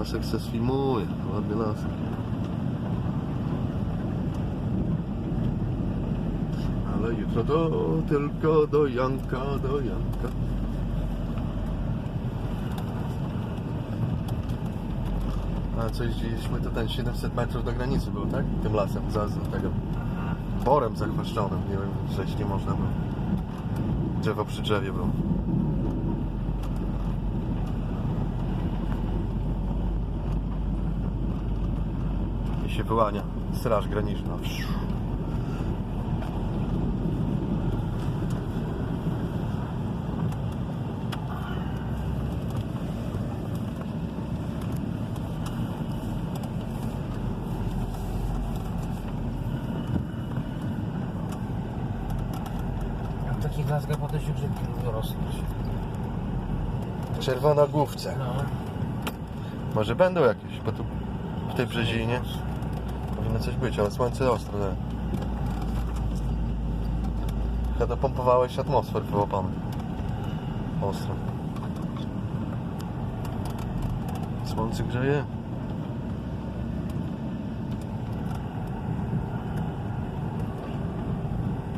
Lasek se sfilmuje, ładny lasek. Ale jutro to tylko do Janka, do Janka. A co jeździliśmy, to ten 700 metrów do granicy był, tak? Tym lasem, za, za tego borem zachwaszczonym, nie wiem, przejść nie można było. Drzewo przy drzewie było. I się wyłania straż graniczna. Takich laskach potem się grzybki lubią rosnąć. Czerwona główce. No. Może będą jakieś, bo tu w tej brzezinie powinno coś być, ale słońce ostro, nie? Chyba pompowałeś atmosfer wyłapany. Ostro. Słońce grzeje.